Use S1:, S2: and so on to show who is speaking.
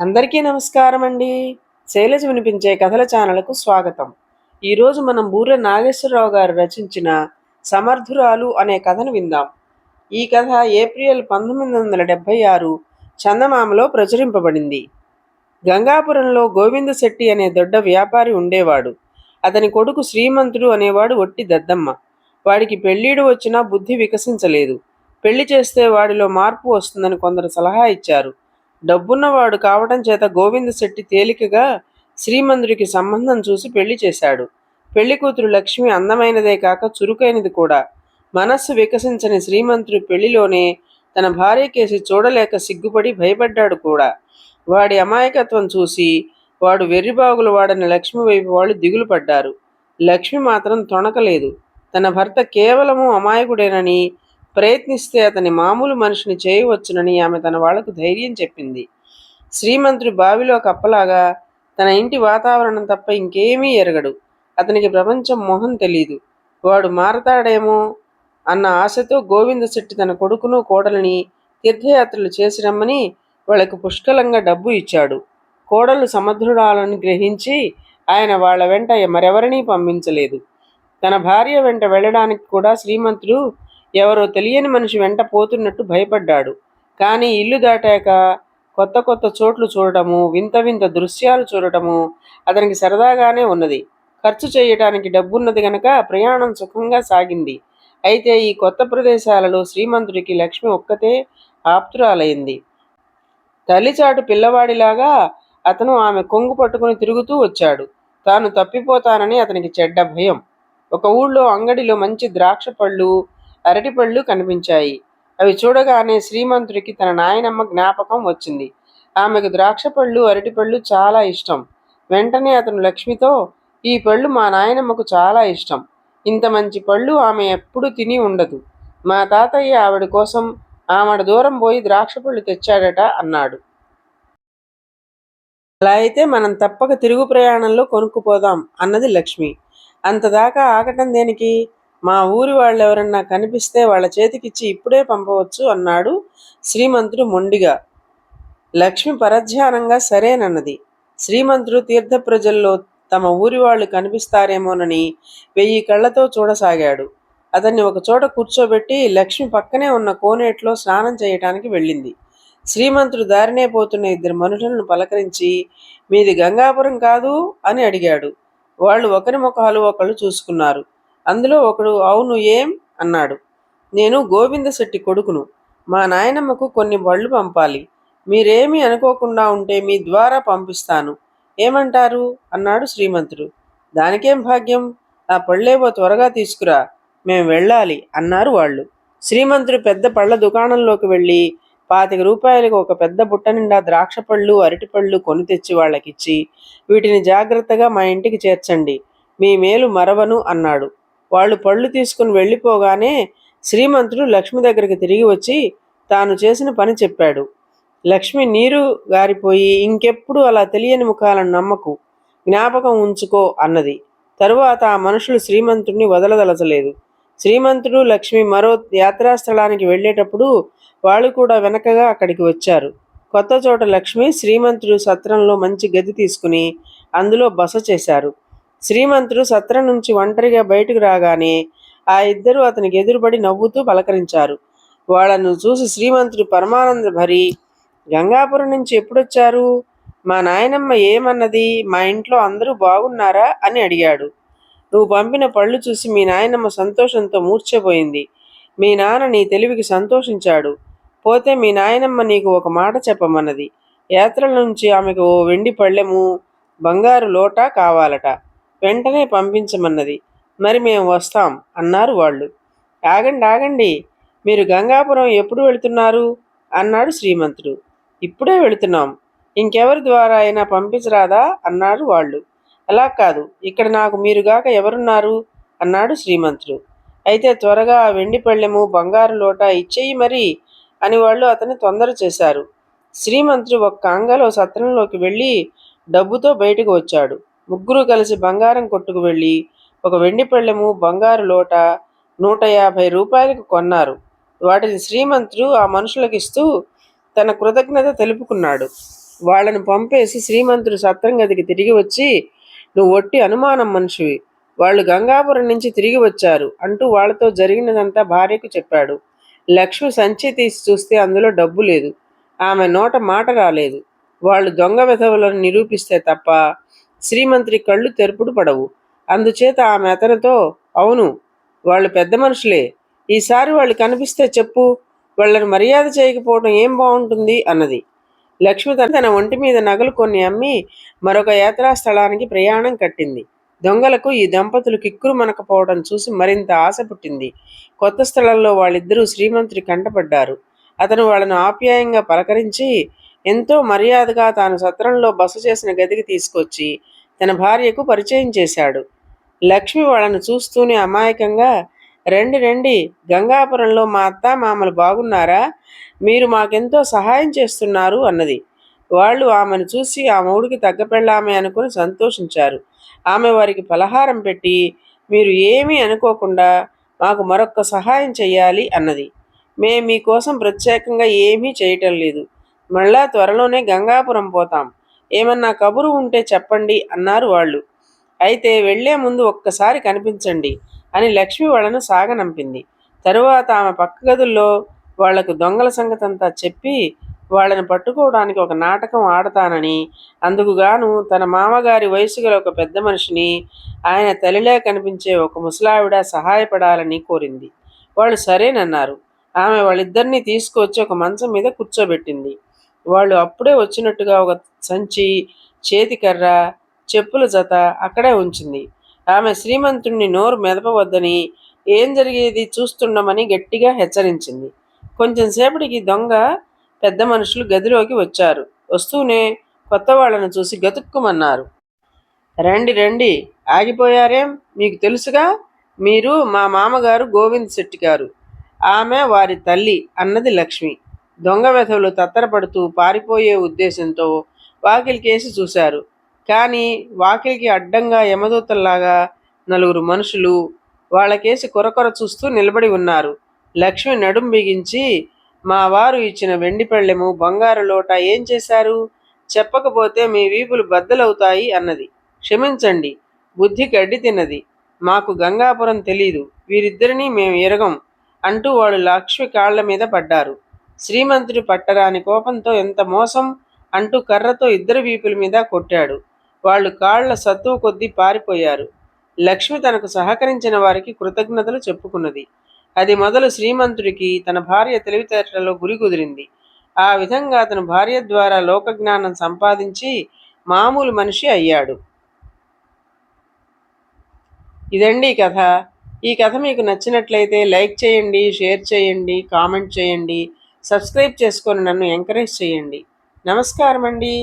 S1: అందరికీ నమస్కారం అండి శైలజ వినిపించే కథల ఛానల్కు స్వాగతం. ఈరోజు మనం బూర్ర నాగేశ్వరరావు గారు రచించిన సమర్థురాలు అనే కథను విందాం. ఈ కథ ఏప్రిల్ పంతొమ్మిది వందల డెబ్భై ఆరు చందమామలో ప్రచురింపబడింది. గంగాపురంలో గోవింద శెట్టి అనే దొడ్డ వ్యాపారి ఉండేవాడు. అతని కొడుకు శ్రీమంతుడు అనేవాడు ఒట్టి దద్దమ్మ. వాడికి పెళ్ళీడు వచ్చినా బుద్ధి వికసించలేదు. పెళ్ళి చేస్తే వాడిలో మార్పు వస్తుందని కొందరు సలహా ఇచ్చారు. డబ్బున్నవాడు కావటం చేత గోవింద శెట్టి తేలికగా శ్రీమంతుడికి సంబంధం చూసి పెళ్ళి చేశాడు. పెళ్ళి కూతురు లక్ష్మి అందమైనదే కాక చురుకైనది కూడా. మనస్సు వికసించని శ్రీమంతుడి పెళ్ళిలోనే తన భార్య కేసి చూడలేక సిగ్గుపడి భయపడ్డాడు కూడా. వాడి అమాయకత్వం చూసి వాడు వెర్రిబాగులు వాడని లక్ష్మి వైపు వాళ్ళు దిగులు పడ్డారు. లక్ష్మి మాత్రం తొణకలేదు. తన భర్త కేవలము అమాయకుడేనని ప్రయత్నిస్తే అతని మామూలు మనిషిని చేయవచ్చునని ఆమె తన వాళ్ళకు ధైర్యం చెప్పింది. శ్రీమంతుడు బావిలో కప్పలాగా తన ఇంటి వాతావరణం తప్ప ఇంకేమీ ఎరగడు. అతనికి ప్రపంచం మొహం తెలీదు. వాడు మారతాడేమో అన్న ఆశతో గోవింద శెట్టి తన కొడుకును కోడలిని తీర్థయాత్రలు చేసి రమ్మని వాళ్ళకు పుష్కలంగా డబ్బు ఇచ్చాడు. కోడలు సమర్థుడాలని గ్రహించి ఆయన వాళ్ళ వెంట మరెవరినీ పంపించలేదు. తన భార్య వెంట వెళ్ళడానికి కూడా శ్రీమంతుడు ఎవరో తెలియని మనిషి వెంట పోతున్నట్టు భయపడ్డాడు. కానీ ఇల్లు దాటాక కొత్త కొత్త చోట్లు చూడటము వింత వింత దృశ్యాలు చూడటము అతనికి సరదాగానే ఉన్నది. ఖర్చు చేయటానికి డబ్బున్నది గనక ప్రయాణం సుఖంగా సాగింది. అయితే ఈ కొత్త ప్రదేశాలలో శ్రీమంతుడికి లక్ష్మి ఒక్కతే ఆప్తురాలైంది. తల్లిచాటు పిల్లవాడిలాగా అతను ఆమె కొంగు పట్టుకుని తిరుగుతూ వచ్చాడు. తాను తప్పిపోతానని అతనికి చెడ్డ భయం. ఒక ఊళ్ళో అంగడిలో మంచి ద్రాక్ష పళ్ళు అరటిపళ్ళు కనిపించాయి. అవి చూడగానే శ్రీమంతుడికి తన నాయనమ్మ జ్ఞాపకం వచ్చింది. ఆమెకు ద్రాక్ష పళ్ళు అరటిపళ్ళు చాలా ఇష్టం. వెంటనే అతను లక్ష్మితో ఈ పళ్ళు మా నాయనమ్మకు చాలా ఇష్టం. ఇంత మంచి పళ్ళు ఆమె ఎప్పుడూ తిని ఉండదు. మా తాతయ్య ఆవిడ కోసం ఆమెడ దూరం పోయి ద్రాక్ష పళ్ళు తెచ్చాడట అన్నాడు. అలా అయితే మనం తప్పక తిరుగు ప్రయాణంలో కొనుక్కుపోదాం అన్నది లక్ష్మి. అంతదాకా ఆగటం దేనికి? మా ఊరి వాళ్ళు ఎవరన్నా కనిపిస్తే వాళ్ళ చేతికిచ్చి ఇప్పుడే పంపవచ్చు అన్నాడు శ్రీమంతుడు మొండిగా. లక్ష్మి పరధ్యానంగా సరేనన్నది. శ్రీమంతుడు తీర్థ ప్రజల్లో తమ ఊరి వాళ్ళు కనిపిస్తారేమోనని వెయ్యి కళ్ళతో చూడసాగాడు. అతన్ని ఒక చోట కూర్చోబెట్టి లక్ష్మి పక్కనే ఉన్న కోనేట్లో స్నానం చేయటానికి వెళ్ళింది. శ్రీమంతుడు దారినే పోతున్న ఇద్దరు మనుషులను పలకరించి మీది గంగాపురం కాదు అని అడిగాడు. వాళ్ళు ఒకరి ముఖాలు ఒకళ్ళు చూసుకున్నారు. అందులో ఒకడు అవును ఏం? అన్నాడు. నేను గోవిందశెట్టి కొడుకును. మా నాయనమ్మకు కొన్ని బళ్ళు పంపాలి. మీరేమీ అనుకోకుండా ఉంటే మీ ద్వారా పంపిస్తాను. ఏమంటారు? అన్నాడు శ్రీమంతుడు. దానికేం భాగ్యం? ఆ పళ్ళేవో త్వరగా తీసుకురా. మేము వెళ్ళాలి అన్నారు వాళ్ళు. శ్రీమంతుడు పెద్ద పళ్ళ దుకాణంలోకి వెళ్ళి పాతిక రూపాయలకు ఒక పెద్ద బుట్ట నిండా ద్రాక్ష పళ్ళు అరటిపళ్ళు కొని తెచ్చి వాళ్ళకిచ్చి వీటిని జాగ్రత్తగా మా ఇంటికి చేర్చండి. మీ మేలు మరవను అన్నాడు. వాళ్ళు పళ్ళు తీసుకుని వెళ్ళిపోగానే శ్రీమంతుడు లక్ష్మి దగ్గరికి తిరిగి వచ్చి తాను చేసిన పని చెప్పాడు. లక్ష్మి నీరు గారిపోయి ఇంకెప్పుడు అలా తెలియని ముఖాలను నమ్మకు జ్ఞాపకం ఉంచుకో అన్నది. తరువాత ఆ మనుషులు శ్రీమంతుడిని వదలదలచలేదు. శ్రీమంతుడు లక్ష్మి మరో యాత్రాస్థలానికి వెళ్ళేటప్పుడు వాళ్ళు కూడా వెనకగా అక్కడికి వచ్చారు. కొత్త చోట లక్ష్మి శ్రీమంతుడు సత్రంలో మంచి గది తీసుకుని అందులో బస చేశారు. శ్రీమంతుడు సత్రం నుంచి ఒంటరిగా బయటకు రాగానే ఆ ఇద్దరు అతనికి ఎదురుపడి నవ్వుతూ పలకరించారు. వాళ్ళను చూసి శ్రీమంతుడు పరమానంద భరి గంగాపురం నుంచి ఎప్పుడొచ్చారు? మా నాయనమ్మ ఏమన్నది? మా ఇంట్లో అందరూ బాగున్నారా? అని అడిగాడు. నువ్వు పంపిన పళ్ళు చూసి మీ నాయనమ్మ సంతోషంతో మూర్ఛపోయింది. మీ నాన్న నీ తెలివికి సంతోషించాడు. పోతే మీ నాయనమ్మ నీకు ఒక మాట చెప్పమన్నది. యాత్రల నుంచి ఆమెకు ఓ వెండి పళ్ళెము బంగారు లోటా కావాలట. వెంటనే పంపించమన్నది. మరి మేము వస్తాం అన్నారు వాళ్ళు. ఆగండి ఆగండి. మీరు గంగాపురం ఎప్పుడు వెళుతున్నారు? అన్నాడు శ్రీమంతుడు. ఇప్పుడే వెళుతున్నాం. ఇంకెవరి ద్వారా అయినా పంపించరాదా? అన్నారు వాళ్ళు. అలా కాదు. ఇక్కడ నాకు మీరుగాక ఎవరున్నారు? అన్నాడు శ్రీమంతుడు. అయితే త్వరగా వెండి పళ్ళెము బంగారు లోట ఇచ్చేయి మరి అని వాళ్ళు అతన్ని తొందర చేశారు. శ్రీమంతుడు ఒక్క అంగలో సత్రంలోకి వెళ్ళి డబ్బుతో బయటకు వచ్చాడు. ముగ్గురు కలిసి బంగారం కొట్టుకు వెళ్ళి ఒక వెండి పళ్ళెము బంగారు లోట నూట యాభై రూపాయలకు కొన్నారు. వాటిని శ్రీమంతుడు ఆ మనుషులకు ఇస్తూ తన కృతజ్ఞత తెలుపుకున్నాడు. వాళ్ళను పంపేసి శ్రీమంతుడు సత్రం గదికి తిరిగి వచ్చి నువ్వు ఒట్టి అనుమానం మనిషివి. వాళ్ళు గంగాపురం నుంచి తిరిగి వచ్చారు అంటూ వాళ్ళతో జరిగినదంతా భార్యకు చెప్పాడు. లక్ష్మి సంచి తీసి చూస్తే అందులో డబ్బు లేదు. ఆమె నోట మాట రాలేదు. వాళ్ళు దొంగ విధవులను నిరూపిస్తే తప్ప శ్రీమంత్రి కళ్ళు తెరుపుడు పడవు. అందుచేత ఆమె అతనితో అవును వాళ్ళు పెద్ద మనుషులే. ఈసారి వాళ్ళు కనిపిస్తే చెప్పు వాళ్ళని మర్యాద చేయకపోవడం ఏం బాగుంటుంది? అన్నది. లక్ష్మి తన ఒంటి మీద నగలు కొన్ని అమ్మి మరొక యాత్రా స్థలానికి ప్రయాణం కట్టింది. దొంగలకు ఈ దంపతులు కిక్కురు మనకపోవడం చూసి మరింత ఆశ పుట్టింది. కొత్త స్థలంలో వాళ్ళిద్దరూ శ్రీమంతుడి కంటపడ్డారు. అతను వాళ్ళను ఆప్యాయంగా పలకరించి ఎంతో మర్యాదగా తాను సత్రంలో బస చేసిన గదికి తీసుకొచ్చి తన భార్యకు పరిచయం చేశాడు. లక్ష్మి వాళ్ళను చూస్తూనే అమాయకంగా రండి రండి గంగాపురంలో మా అత్త మామలు బాగున్నారా? మీరు మాకెంతో సహాయం చేస్తున్నారు అన్నది. వాళ్ళు ఆమెను చూసి ఆ మూడికి తగ్గపెళ్ళామే అనుకుని సంతోషించారు. ఆమె వారికి పలహారం పెట్టి మీరు ఏమీ అనుకోకుండా మాకు మరొక్క సహాయం చేయాలి అన్నది. మేము మీకోసం ప్రత్యేకంగా ఏమీ చేయటం లేదు. మళ్ళా త్వరలోనే గంగాపురం పోతాం. ఏమన్నా కబురు ఉంటే చెప్పండి అన్నారు వాళ్ళు. అయితే వెళ్ళే ముందు ఒక్కసారి కనిపించండి అని లక్ష్మి వాళ్ళను సాగనంపింది. తరువాత ఆమె పక్క గదుల్లో వాళ్ళకు దొంగల సంగతంతా చెప్పి వాళ్ళని పట్టుకోవడానికి ఒక నాటకం ఆడతానని అందుకుగాను తన మామగారి వయసు గల ఒక పెద్ద మనిషిని ఆయన తల్లిలే కనిపించే ఒక ముసలావిడ సహాయపడాలని కోరింది. వాళ్ళు సరేనన్నారు. ఆమె వాళ్ళిద్దరినీ తీసుకువచ్చి ఒక మంచం మీద కూర్చోబెట్టింది. వాళ్ళు అప్పుడే వచ్చినట్టుగా ఒక సంచి చేతికర్ర చెప్పుల జత అక్కడే ఉంచింది. ఆమె శ్రీమంతుణ్ణి నోరు మెదపవద్దని ఏం జరిగేది చూస్తుండమని గట్టిగా హెచ్చరించింది. కొంచెం సేపటికి దొంగ పెద్ద మనుషులు గదిలోకి వచ్చారు. వస్తూనే కొత్త వాళ్ళను చూసి గతుక్కుమన్నారు. రండి రండి ఆగిపోయారేం? మీకు తెలుసుగా? మీరు మా మామగారు గోవింద్ శెట్టి గారు. ఆమె వారి తల్లి అన్నది లక్ష్మి. దొంగ వెధవులు తత్తరపడుతూ పారిపోయే ఉద్దేశంతో వాకిలికేసి చూశారు. కానీ వాకిలికి అడ్డంగా యమదూతల్లాగా నలుగురు మనుషులు వాళ్ళకేసి కొరకొర చూస్తూ నిలబడి ఉన్నారు. లక్ష్మి నడుం బిగించి మా వారు ఇచ్చిన వెండి పళ్ళెము బంగారు లోట ఏం చేశారు? చెప్పకపోతే మీ వీపులు బద్దలవుతాయి అన్నది. క్షమించండి బుద్ధి గడ్డి తిన్నది. మాకు గంగాపురం తెలీదు. వీరిద్దరినీ మేము ఎరగం అంటూ వాళ్ళు లక్ష్మి కాళ్ళ మీద పడ్డారు. శ్రీమంతుడి పట్టరాని కోపంతో ఎంత మోసం అంటూ కర్రతో ఇద్దరు వీపుల మీద కొట్టాడు. వాళ్ళు కాళ్ళ సత్తువు కొద్దీ పారిపోయారు. లక్ష్మి తనకు సహకరించిన వారికి కృతజ్ఞతలు చెప్పుకున్నది. అది మొదలు శ్రీమంతుడికి తన భార్య తెలివితేటలలో గురి కుదిరింది. ఆ విధంగా అతను భార్య ద్వారా లోకజ్ఞానం సంపాదించి మామూలు మనిషి అయ్యాడు. ఇదండి కథ. ఈ కథ మీకు నచ్చినట్లయితే లైక్ చేయండి షేర్ చేయండి కామెంట్ చేయండి. సబ్స్క్రైబ్ చేసుకొని నన్ను ఎంకరేజ్ చేయండి. నమస్కారం అండి